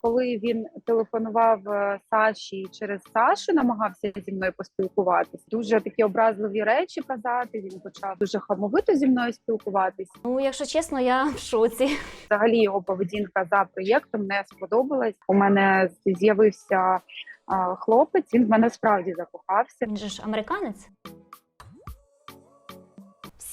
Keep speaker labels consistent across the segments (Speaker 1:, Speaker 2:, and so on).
Speaker 1: Коли він телефонував е, Саші і через Сашу, намагався зі мною поспілкуватись. Дуже такі образливі речі казати. Він почав дуже хамовито зі мною спілкуватись.
Speaker 2: Ну, якщо чесно, я в шоці.
Speaker 1: Взагалі його поведінка за проєктом не сподобалась. У мене з'явився хлопець. Він в мене справді закохався.
Speaker 2: Він же ж американець.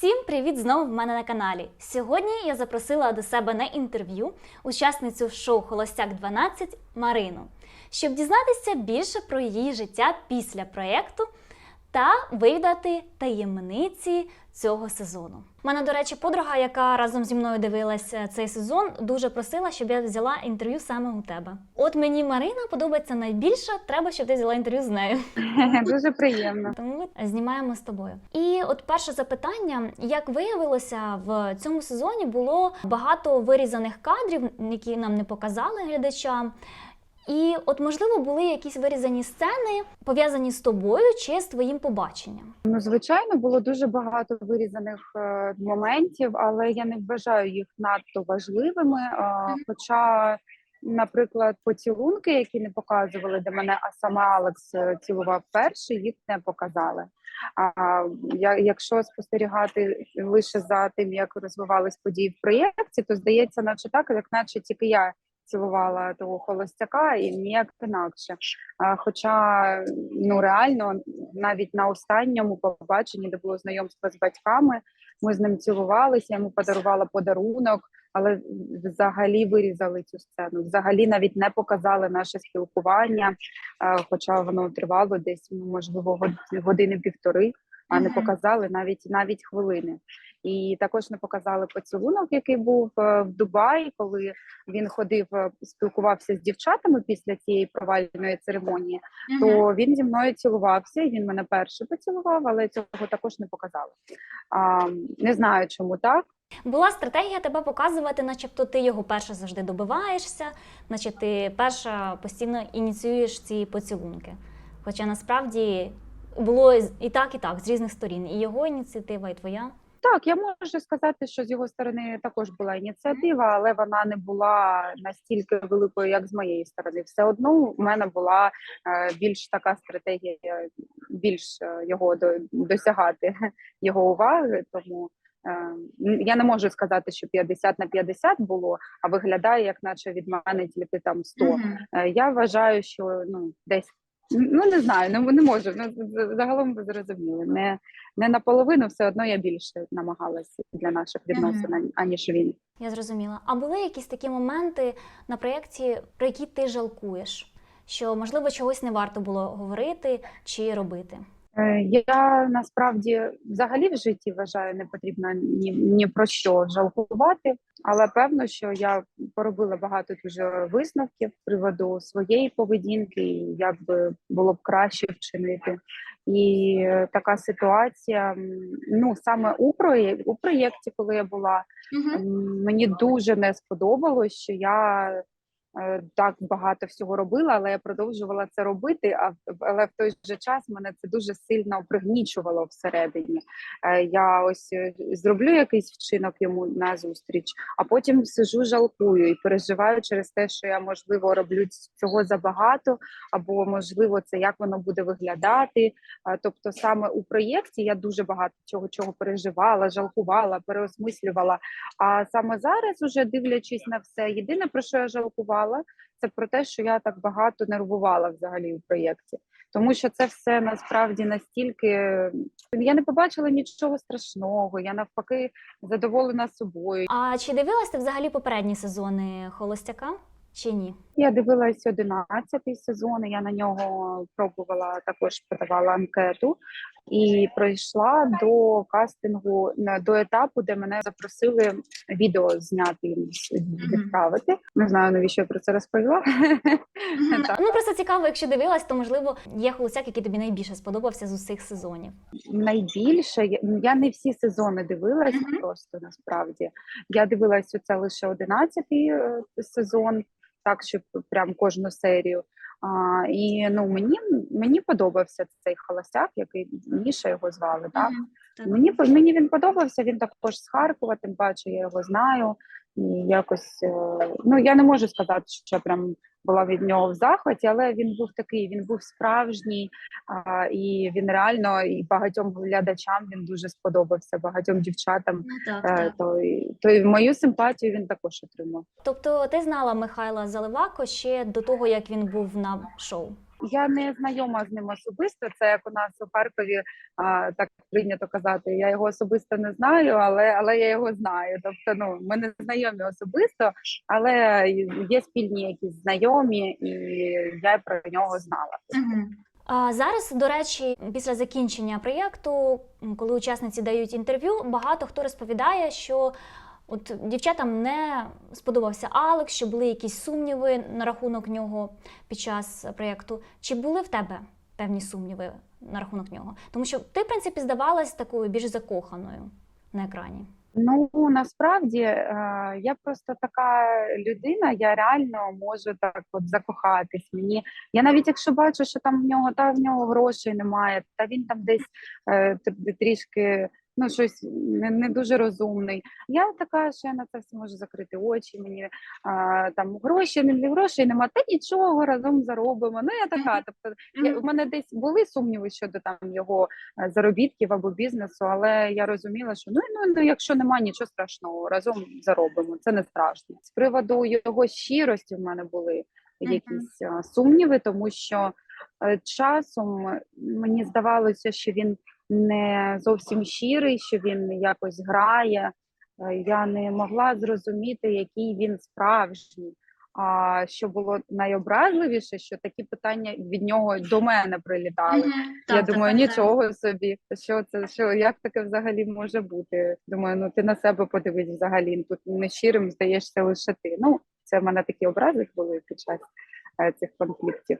Speaker 2: Всім привіт знову в мене на каналі. Сьогодні я запросила до себе на інтерв'ю учасницю шоу Холостяк 12 Марину, щоб дізнатися більше про її життя після проєкту та вивідати таємниці цього сезону. У мене, до речі, подруга, яка разом зі мною дивилась е, цей сезон, дуже просила, щоб я взяла інтерв'ю саме у тебе. От мені Марина подобається найбільше, треба, щоб ти взяла інтерв'ю з нею.
Speaker 1: Дуже приємно.
Speaker 2: Тому ми знімаємо з тобою. І от перше запитання: як виявилося, в цьому сезоні було багато вирізаних кадрів, які нам не показали глядачам. І от, можливо, були якісь вирізані сцени пов'язані з тобою чи з твоїм побаченням.
Speaker 1: Ну, звичайно, було дуже багато вирізаних е, моментів, але я не вважаю їх надто важливими. Е, хоча, наприклад, поцілунки, які не показували, де мене, а саме Алекс е, цілував перший, їх не показали. А я, якщо спостерігати лише за тим, як розвивались події в проєкті, то здається, наче так, як наче тільки я цілувала того холостяка і ніяк інакше. Хоча ну реально навіть на останньому побаченні, де було знайомство з батьками, ми з ним цілувалися, я йому подарувала подарунок, але взагалі вирізали цю сцену. Взагалі навіть не показали наше спілкування, хоча воно тривало десь ну, можливо години півтори. А не показали навіть навіть хвилини, і також не показали поцілунок, який був е, в Дубаї, коли він ходив, е, спілкувався з дівчатами після цієї провальної церемонії. То він зі мною цілувався. Він мене перший поцілував, але цього також не показали. А, не знаю, чому так.
Speaker 2: Була стратегія тебе показувати, начебто ти його перше завжди добиваєшся, наче ти перша постійно ініціюєш ці поцілунки. Хоча насправді було і так, і так, з різних сторін. І його ініціатива, і твоя.
Speaker 1: Так, я можу сказати, що з його сторони також була ініціатива, але вона не була настільки великою, як з моєї сторони. Все одно у мене була е, більш така стратегія, більш е, його до, досягати його уваги. Тому е, я не можу сказати, що 50 на 50 було, а виглядає, як наче від мене тільки там 100. Е, Я вважаю, що ну десь ну не знаю, не, не можу. Ну загалом ви зрозуміли. Не, не наполовину, все одно я більше намагалася для наших відносин, ані- аніж він.
Speaker 2: Я зрозуміла. А були якісь такі моменти на проєкті, про які ти жалкуєш? Що можливо чогось не варто було говорити чи робити?
Speaker 1: Е, Я насправді взагалі в житті вважаю, не потрібно ні, ні про що жалкувати, але певно, що я поробила багато дуже висновків з приводу своєї поведінки, і як би було б краще вчинити. І така ситуація, ну саме у проєкті, у проєкті, коли я була, М, Мені дуже не сподобалось, що я так багато всього робила, але я продовжувала це робити. А але в той же час мене це дуже сильно пригнічувало всередині. Е, Я ось е, зроблю якийсь вчинок йому на зустріч, а потім сижу, жалкую і переживаю через те, що я можливо роблю цього забагато, або можливо, це як воно буде виглядати. Тобто, саме у проєкті я дуже багато чого чого переживала, жалкувала, переосмислювала. А саме зараз, уже дивлячись на все, єдине про що я жалкувала, це про те, що я так багато нервувала взагалі у проєкті. Тому що це все насправді настільки я не побачила нічого страшного. Я навпаки задоволена собою.
Speaker 2: А чи дивилась ти взагалі попередні сезони Холостяка? Чи ні?
Speaker 1: Я дивилась 11-й сезон. Я на нього пробувала також подавала анкету і пройшла до кастингу до етапу, де мене запросили відео зняти відправити. Не знаю навіщо я про це розповіла.
Speaker 2: Ну просто цікаво, якщо дивилась, то можливо є холостяк, який тобі найбільше сподобався з усіх сезонів.
Speaker 1: Найбільше я- не всі сезони дивилась просто насправді. Я дивилась оце лише 11-й е, сезон, так щоб прям кожну серію. А, і ну мені мені подобався цей холостяк, який Міша його звали. Так
Speaker 2: Так.
Speaker 1: мені мені він подобався. Він також з Харкова, тим паче я його знаю. І якось е, ну я не можу сказати, що я прям була від нього в захваті, але він був такий, він був справжній, а, і він реально і багатьом глядачам він дуже сподобався, багатьом дівчатам.
Speaker 2: Ну так,
Speaker 1: Е,
Speaker 2: так.
Speaker 1: То, то й мою симпатію він також отримав.
Speaker 2: Тобто ти знала Михайла Заливако ще до того, як він був на шоу?
Speaker 1: Я не знайома з ним особисто. Це як у нас у Харкові а, так прийнято казати. Я його особисто не знаю, але але я його знаю. Тобто, ну ми не знайомі особисто, але є спільні якісь знайомі, і я про нього знала.
Speaker 2: А зараз, до речі, після закінчення проєкту, коли учасниці дають інтерв'ю, багато хто розповідає, що от дівчатам не сподобався Алекс, що були якісь сумніви на рахунок нього під час проєкту. Чи були в тебе певні сумніви на рахунок нього? Тому що ти, в принципі, здавалась такою більш закоханою на екрані.
Speaker 1: Ну насправді е, я просто така людина, я реально можу так от закохатись. Мені я навіть якщо бачу, що там в нього та в нього грошей немає, та він там десь е, трішки ну щось не, не дуже розумний. Я така, що я на це все можу закрити очі. Мені е, там гроші, не грошей нема, та нічого разом заробимо. Ну я така. Тобто я, в мене десь були сумніви щодо там його е, заробітків або бізнесу, але я розуміла, що ну, ну, ну якщо немає нічого страшного, разом заробимо. Це не страшно. З приводу його щирості в мене були якісь е, сумніви, тому що е, часом мені здавалося, що він не зовсім щирий, що він якось грає. Е, Я не могла зрозуміти, який він справжній. А що було найобразливіше, що такі питання від нього до мене прилітали. Я думаю, нічого собі. Що це що як таке взагалі може бути? Думаю, ну ти на себе подивись взагалі. Тут нещирим здаєшся лише ти. Ну, це в мене такі образи були під час цих конфліктів.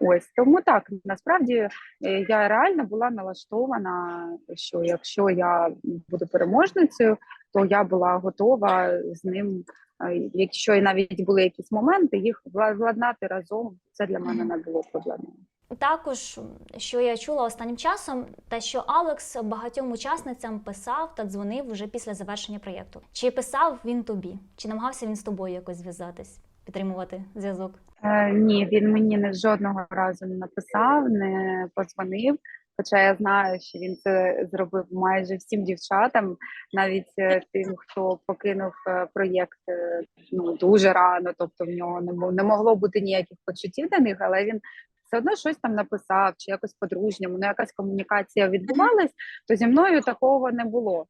Speaker 1: Ось тому так насправді е, я реально була налаштована, що якщо я буду переможницею, то я була готова з ним. е, Якщо і навіть були якісь моменти, їх владнати разом, це для мене не було проблемою.
Speaker 2: Також, що я чула останнім часом, те, що Алекс багатьом учасницям писав та дзвонив вже після завершення проєкту. Чи писав він тобі? Чи намагався він з тобою якось зв'язатись, підтримувати зв'язок?
Speaker 1: Е, ні, він мені не жодного разу не написав, не подзвонив. Хоча я знаю, що він це зробив майже всім дівчатам, навіть е, тим, хто покинув е, проєкт е, ну дуже рано, тобто в нього не не могло бути ніяких почуттів до них, але він все одно щось там написав, чи якось по-дружньому, ну якась комунікація відбувалась, то зі мною такого не було.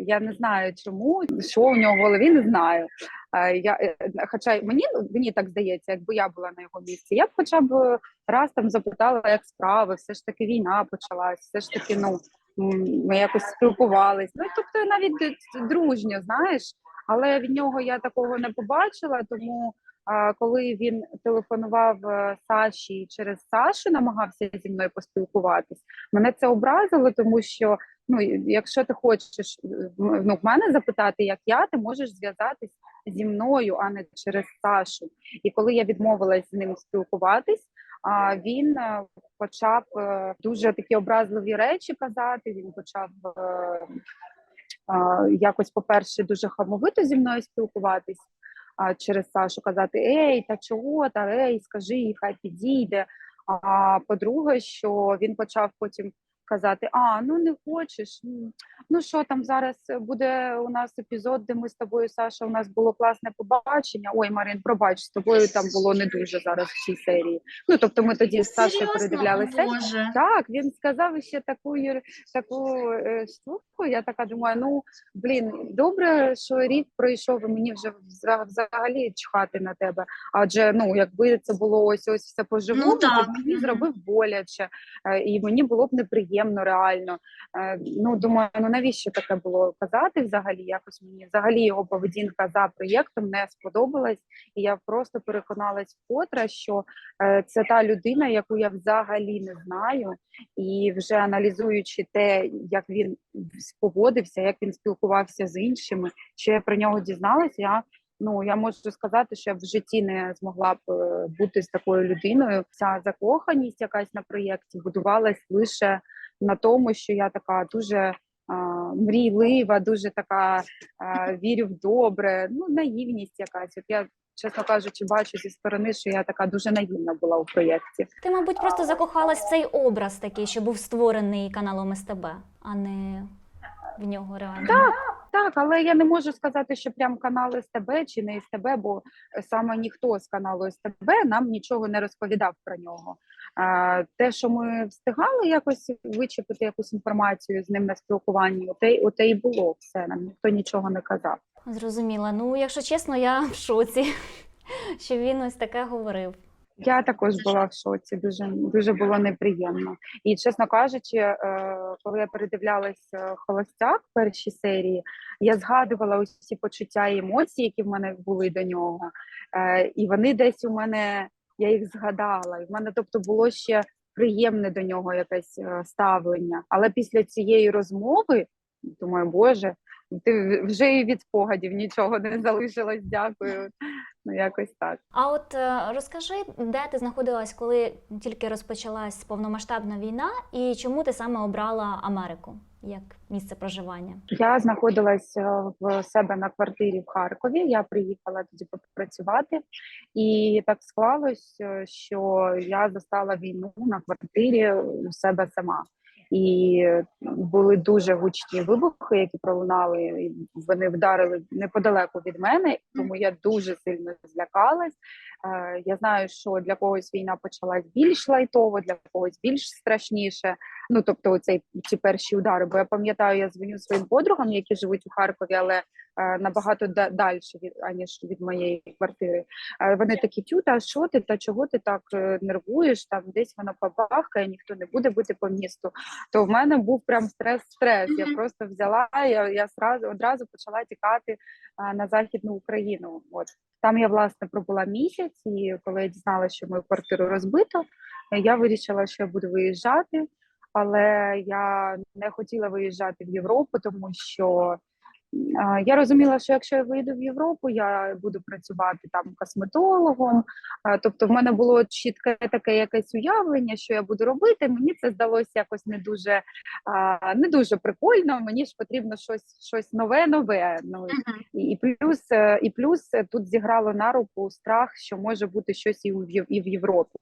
Speaker 1: Я не знаю чому, що у нього в голові, не знаю. Я, е, хоча мені, мені так здається, якби я була на його місці, я б хоча б раз там запитала, як справи, все ж таки війна почалась, все ж таки, ну ми якось спілкувались. Ну тобто навіть дружньо, знаєш, але від нього я такого не побачила, тому. Коли він телефонував е, Саші через Сашу, намагався зі мною поспілкуватись, мене це образило, тому що ну якщо ти хочеш е, ну, в мене запитати, як я, ти можеш зв'язатись зі мною, а не через Сашу. І коли я відмовилась з ним спілкуватись, а він е, почав е, дуже такі образливі речі казати. Він почав якось, по-перше, дуже хамовито зі мною спілкуватись. Через Сашу казати Ей, та чого, та ей, скажи, хай підійде. А по-друге, що він почав потім казати: А, ну не хочеш. Ну що там зараз буде у нас епізод, де ми з тобою, Саша, у нас було класне побачення. Ой, Марин, пробач, з тобою там було не дуже зараз в цій серії. Ну тобто, ми тоді з Сашою передивлялися. Так, він сказав ще таку таку е, штуку. Я така думаю, ну блін, добре, що рік пройшов, і мені вже вза- взагалі чхати на тебе. Адже ну, якби це було ось ось все по-живому,
Speaker 3: Ну,
Speaker 1: то мені зробив боляче, е, і мені було б неприємно реально. Е, Ну думаю, ну навіщо таке було казати взагалі? Якось мені взагалі його поведінка за проєктом не сподобалась, і я просто переконалась вкотре, що е, це та людина, яку я взагалі не знаю, і вже аналізуючи те, як він поводився, як він спілкувався з іншими, що я про нього дізналась, я. Ну, я можу сказати, що я в житті не змогла б е, бути з такою людиною. Ця закоханість, якась на проєкті, будувалась лише на тому, що я така дуже мрійлива, дуже така вірю в добре. Ну, наївність якась. От я, чесно кажучи, бачу зі сторони, що я така дуже наївна була у проєкті.
Speaker 2: Ти, мабуть, просто закохалась в цей образ такий, що був створений каналом СТБ, а не в нього реально.
Speaker 1: Так, Так, але я не можу сказати, що прям канал СТБ чи не СТБ, бо саме ніхто з каналу СТБ нам нічого не розповідав про нього. Те, що ми встигали якось вичепити якусь інформацію з ним на спілкуванні, оте, оте і було все. Нам ніхто нічого не казав.
Speaker 2: Зрозуміла. Ну, якщо чесно, я в шоці, що він ось таке говорив.
Speaker 1: Я також була в шоці, дуже дуже було неприємно. І чесно кажучи, е, коли я передивлялась е, холостяк перші серії, я згадувала усі почуття і емоції, які в мене були до нього. Е, І вони десь у мене, я їх згадала. І в мене, тобто, було ще приємне до нього якесь е, ставлення. Але після цієї розмови, думаю, Боже, ти вже і від спогадів нічого не залишилось. Дякую. Ну, якось так.
Speaker 2: А от е, розкажи, де ти знаходилась, коли тільки розпочалась повномасштабна війна, і чому ти саме обрала Америку як місце проживання?
Speaker 1: Я знаходилась е, в себе на квартирі в Харкові. Я приїхала тоді попрацювати, і так склалось, е, що я застала війну на квартирі у себе сама. І були дуже гучні вибухи, які пролунали. і Вони вдарили неподалеку від мене, тому я дуже сильно злякалась. Е, Я знаю, що для когось війна почалась більш лайтово, для когось більш страшніше. Ну тобто, оцей ці перші удари. Бо я пам'ятаю, я дзвоню своїм подругам, які живуть у Харкові, але набагато далі від аніж від моєї квартири. Е, Вони такі тю, та що ти, та чого ти так е, нервуєш? Там десь воно побахкає, ніхто не буде бути по місту. То в мене був прям стрес-стрес. Я просто взяла, я, я сразу одразу почала тікати на західну Україну. От там я власне пробула місяць, і коли я дізналася, що мою квартиру розбито, е, я вирішила, що я буду виїжджати. Але я не хотіла виїжджати в Європу, тому що я розуміла, що якщо я вийду в Європу, я буду працювати там косметологом. Тобто, в мене було чітке таке якесь уявлення, що я буду робити. Мені це здалося якось не дуже не дуже прикольно. Мені ж потрібно щось щось нове, нове. Ну і, плюс е, і плюс е, тут зіграло на руку страх, що може бути щось і в і в Європі.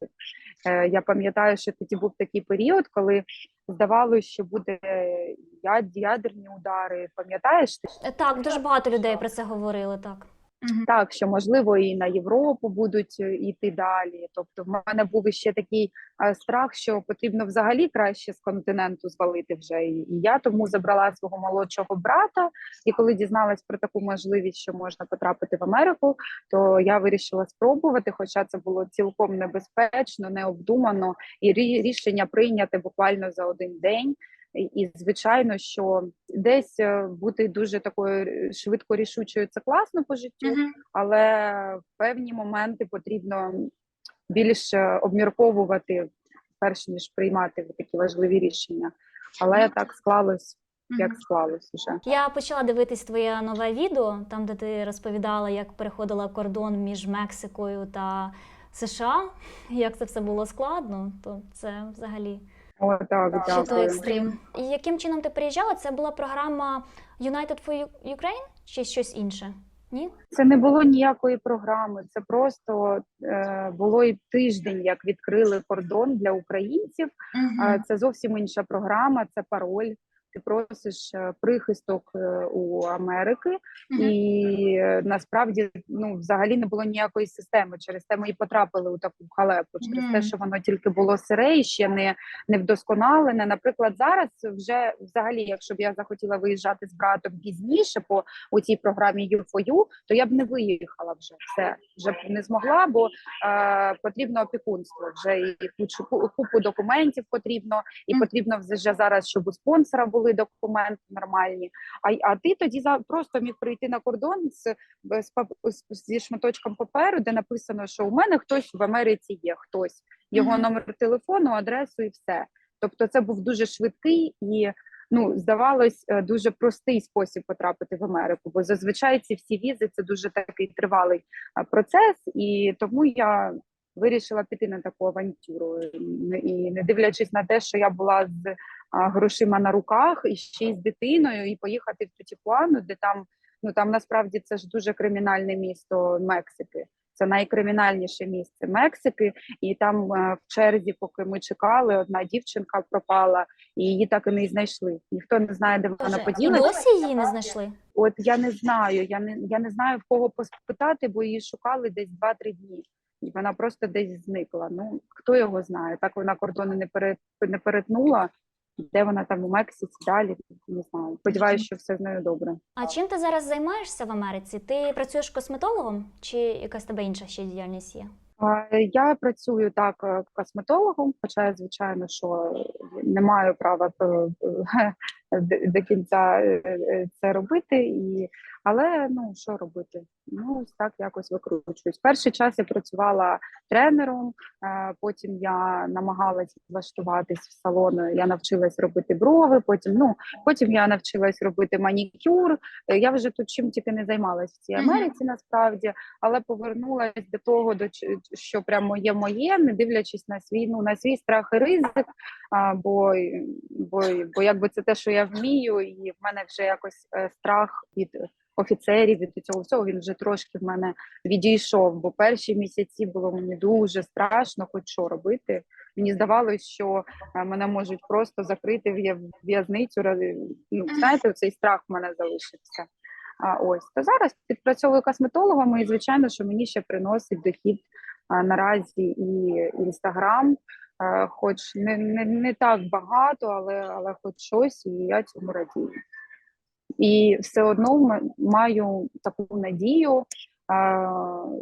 Speaker 1: Е, Я пам'ятаю, що тоді був такий період, коли здавалося, що буде ядерні удари. Пам'ятаєш ти?
Speaker 2: Е, Так, дуже багато людей про це говорили. Так.
Speaker 1: Так, що можливо і на Європу будуть е, йти далі. Тобто, в мене був ще такий е, страх, що потрібно взагалі краще з континенту звалити вже. І і я тому забрала свого молодшого брата. І коли дізналась про таку можливість, що можна потрапити в Америку, то я вирішила спробувати. Хоча це було цілком небезпечно, необдумано, і рішення прийняти буквально за один день. І, звичайно, що десь е, бути дуже такою е, швидко рішучою це класно по життю, але в певні моменти потрібно більше обмірковувати, перш ніж приймати такі важливі рішення. Але так склалось, як склалось уже.
Speaker 2: Я почала дивитись твоє нове відео, там де ти розповідала, як переходила кордон між Мексикою та США. Як це все було складно, то це взагалі
Speaker 1: О, так,
Speaker 2: ще той
Speaker 1: дякую.
Speaker 2: екстрим. І яким чином ти приїжджала? Це була програма United for Ukraine чи щось інше? Ні?
Speaker 1: Це не було ніякої програми. Це просто е, було і тиждень, як відкрили кордон для українців. Е, Це зовсім інша програма, це пароль. Ти просиш е, прихисток е, у Америки, і е, насправді ну взагалі не було ніякої системи. Через те ми і потрапили у таку халепу, через те, що воно тільки було сире і ще не, не вдосконалене. Наприклад, зараз вже взагалі, якщо б я захотіла виїжджати з братом пізніше по у цій програмі U4U, то я б не виїхала вже все, вже б не змогла, бо е, потрібно опікунство. Вже і кучу ку- купу документів потрібно, і потрібно вже зараз, щоб у спонсора були документи нормальні. А, а ти тоді за просто міг прийти на кордон з, з, з- зі шматочком паперу, де написано, що у мене хтось в Америці є, хтось його номер телефону, адресу і все. Тобто, це був дуже швидкий і. Ну, здавалось, е, дуже простий спосіб потрапити в Америку, бо зазвичай ці всі візи це дуже такий тривалий процес, і тому я вирішила піти на таку авантюру. І не дивлячись на те, що я була з грошима на руках і ще й з дитиною, і поїхати в Тутіпуану, де там ну там насправді це ж дуже кримінальне місто Мексики. Це найкримінальніше місце Мексики, і там е, в черзі, поки ми чекали, одна дівчинка пропала, і її так і не знайшли. Ніхто не знає, де вона поділася.
Speaker 2: досі її не знайшли.
Speaker 1: От я не знаю, я не я не знаю в кого поспитати, бо її шукали десь 2-3 дні. І вона просто десь зникла. Ну хто його знає? Так вона кордони не пере, не перетнула. Де вона там у Мексиці далі? Не знаю. Сподіваюся, що все з нею добре.
Speaker 2: А чим ти зараз займаєшся в Америці? Ти працюєш косметологом чи якась тебе інша ще діяльність є?
Speaker 1: Я працюю так е, косметологом, хоча я звичайно, що не маю права е, е, до- до кінця е, е, це робити, і але ну що робити? Ну так якось викручуюсь. Перший час я працювала тренером, е, потім я намагалась влаштуватись в салон. Я навчилась робити брови. Потім ну потім я навчилась робити манікюр. Я вже тут чим тільки не займалась в цій Америці, насправді але повернулася до того, до що прямо є моє, не дивлячись на свій ну на свій страх і ризик. А, бо, бо, бо якби це те, що я вмію, і в мене вже якось е, страх від офіцерів від цього всього він вже трошки в мене відійшов. Бо перші місяці було мені дуже страшно, хоч що робити. Мені здавалось, що е, мене можуть просто закрити в в'язницю. Ну, знаєте, цей страх в мене залишився. А ось то зараз підпрацьовую косметологом, і звичайно, що мені ще приносить дохід наразі і інстаграм, хоч не, не, не так багато, але, але хоч щось, і я цьому радію. І все одно маю таку надію,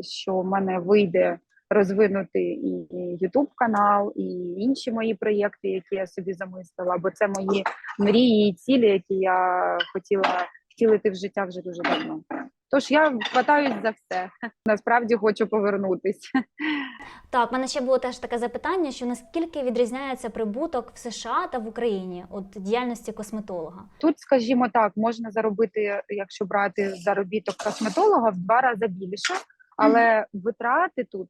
Speaker 1: що в мене вийде розвинути і YouTube канал, і інші мої проєкти, які я собі замислила, бо це мої мрії і цілі, які я хотіла втілити в життя вже дуже давно. Тож я хватаюсь за все. Насправді хочу повернутись.
Speaker 2: Так, в мене ще було теж таке запитання: що наскільки відрізняється прибуток в США та в Україні от діяльності косметолога?
Speaker 1: Тут, скажімо так, можна заробити, якщо брати заробіток косметолога, в два рази більше, але витрати тут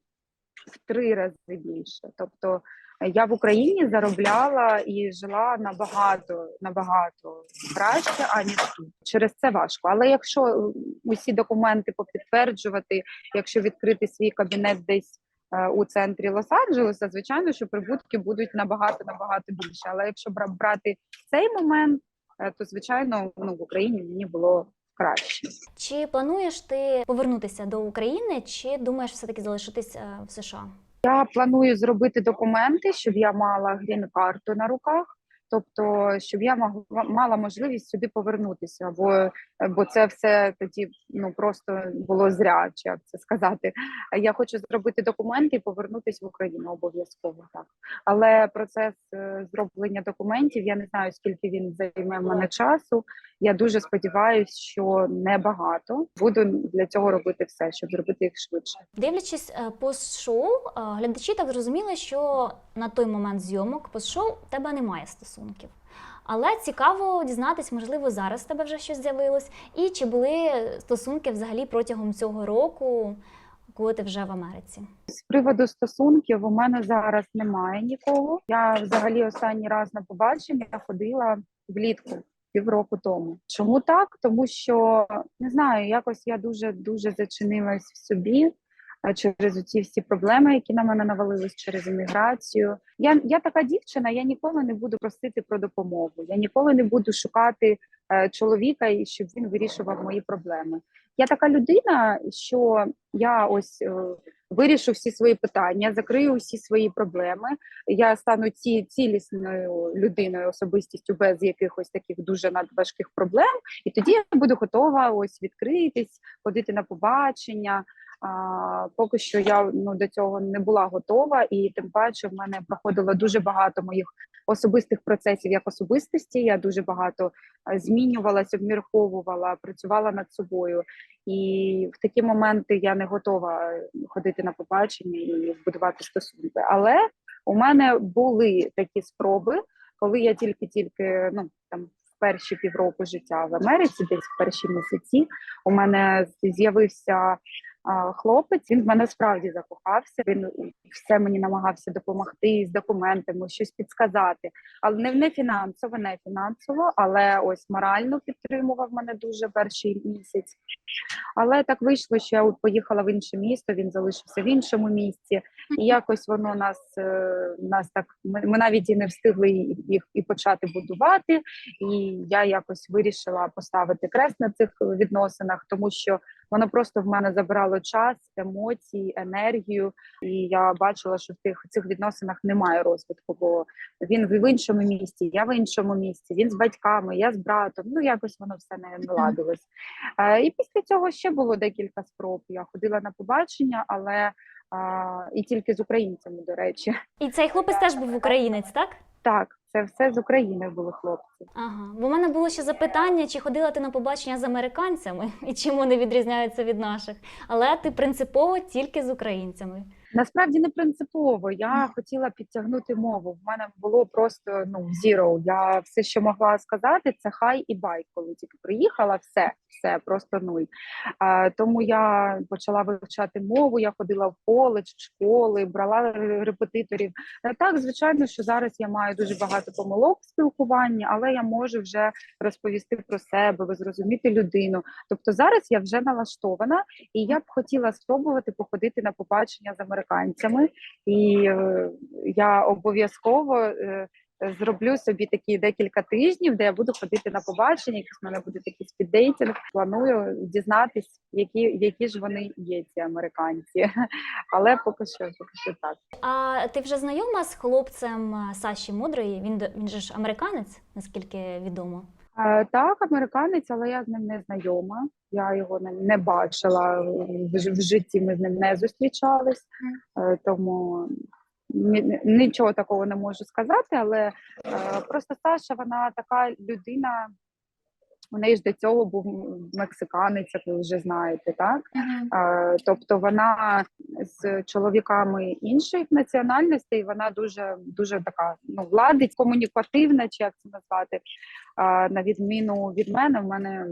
Speaker 1: в три рази більше. Тобто я в Україні заробляла і жила набагато набагато краще, аніж тут. Через це важко. Але якщо е, усі документи попідтверджувати, якщо відкрити свій кабінет десь. е, У центрі Лос-Анджелеса, звичайно, що прибутки будуть набагато набагато більше. Але якщо бра- брати цей момент, е, то звичайно ну, в Україні мені було краще.
Speaker 2: Чи плануєш ти повернутися до України, чи думаєш все-таки залишитись е, в США?
Speaker 1: Я планую зробити документи, щоб я мала грін-карту на руках, тобто щоб я могла мала можливість сюди повернутися, бо, бо це все тоді ну просто було зря, чи як це сказати. Я хочу зробити документи і повернутися в Україну обов'язково так. Але процес е, зроблення документів я не знаю, скільки він займе в мене часу. Я дуже сподіваюся, що небагато. Буду для цього робити все, щоб зробити їх швидше.
Speaker 2: Дивлячись е, пост-шоу, е, глядачі так зрозуміли, що на той момент зйомок пост-шоу тебе немає стосунків. Але цікаво дізнатись, можливо, зараз в тебе вже щось з'явилось, і чи були стосунки взагалі протягом цього року, коли ти вже в Америці?
Speaker 1: З приводу стосунків у мене зараз немає нікого. Я взагалі останній раз на побачення ходила влітку. Півроку тому. Чому так? Тому що не знаю, якось я дуже дуже зачинилась в собі через ці всі проблеми, які на мене навалились через імміграцію. Я, я така дівчина, я ніколи не буду просити про допомогу. Я ніколи не буду шукати е, чоловіка, і щоб він вирішував мої проблеми. Я така людина, що я ось е, вирішу всі свої питання, закрию всі свої проблеми. Я стану ці цілісною людиною, особистістю без якихось таких дуже надважких проблем, і тоді я буду готова ось відкритись, ходити на побачення. А, поки що я ну до цього не була готова, і тим паче в мене проходило дуже багато моїх особистих процесів як особистості. Я дуже багато е, змінювалася, обмірковувала, працювала над собою. І в такі моменти я не готова ходити на побачення і будувати стосунки. Але у мене були такі спроби, коли я тільки-тільки ну там перші півроку життя в Америці, десь в перші місяці, у мене з'явився хлопець. Він в мене справді закохався. Він все мені намагався допомогти з документами, щось підсказати. Але не, не фінансово, не фінансово, але ось морально підтримував мене дуже перший місяць. Але так вийшло, що я поїхала в інше місто. Він залишився в іншому місці, і якось воно нас е, нас так. Ми, ми навіть і не встигли їх і почати будувати. І я якось вирішила поставити крест на цих відносинах, тому що воно просто в мене забирало час, емоції, енергію. І я бачила, що в тих цих відносинах немає розвитку, бо він в іншому місці, я в іншому місці, він з батьками, я з братом. Ну якось воно все не наладилось. Е, і після цього ще було декілька спроб. Я ходила на побачення, але а, і тільки з українцями, до речі.
Speaker 2: І цей хлопець теж був українець, так?
Speaker 1: Так, це все з України були хлопці.
Speaker 2: Ага, бо в мене було ще запитання, чи ходила ти на побачення з американцями і чим вони відрізняються від наших. Але ти принципово тільки з українцями.
Speaker 1: Насправді не принципово. Я хотіла підтягнути мову. В мене було просто ну зіро. Я все, що могла сказати, це хай і бай. Коли тільки приїхала, все, все просто нуль. А, тому я почала вивчати мову. Я ходила в коледж, в школи, брала репетиторів. Е, Так, звичайно, що зараз я маю дуже багато помилок в спілкуванні, але я можу вже розповісти про себе, зрозуміти людину. Тобто зараз я вже налаштована, і я б хотіла спробувати походити на побачення з американцями, і е, я обов'язково е, зроблю собі такі декілька тижнів, де я буду ходити на побачення. Якийсь в мене буде такий спіддейтинг. Планую дізнатись, які, які ж вони є, ці американці. Але поки що, поки що так.
Speaker 2: А ти вже знайома з хлопцем Саші Мудрої? Він він же ж американець, наскільки відомо.
Speaker 1: Е, Так, американець, але я з ним не знайома. Я його не, не бачила в, ж- в житті. Ми з ним не зустрічались, Е, тому ні- ні- нічого такого не можу сказати. Але е, просто Саша, вона така людина. У неї ж до цього був мексиканець, як ви вже знаєте, так? а, Тобто вона з чоловіками інших національностей, вона дуже дуже така ну владить, комунікативна, чи як це назвати. А на відміну від мене, в мене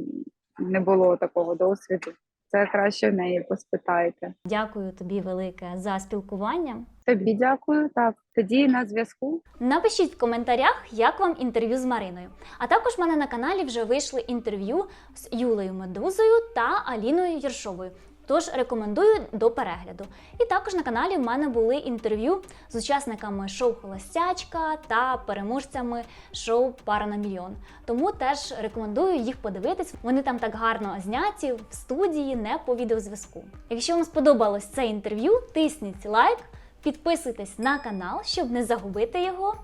Speaker 1: не було такого досвіду. Це краще в неї поспитайте.
Speaker 2: Дякую тобі велике за спілкування.
Speaker 1: Тобі дякую. Так, тоді на зв'язку.
Speaker 2: Напишіть в коментарях, як вам інтерв'ю з Мариною. А також в мене на каналі вже вийшли інтерв'ю з Юлею Медузою та Аліною Єршовою. Тож рекомендую до перегляду. І також на каналі в мене були інтерв'ю з учасниками шоу Холостячка та переможцями шоу Пара на мільйон. Тому теж рекомендую їх подивитись. Вони там так гарно зняті в студії, не по відеозв'язку. Якщо вам сподобалось це інтерв'ю, тисніть лайк, підписуйтесь на канал, щоб не загубити його.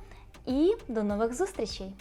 Speaker 2: І до нових зустрічей!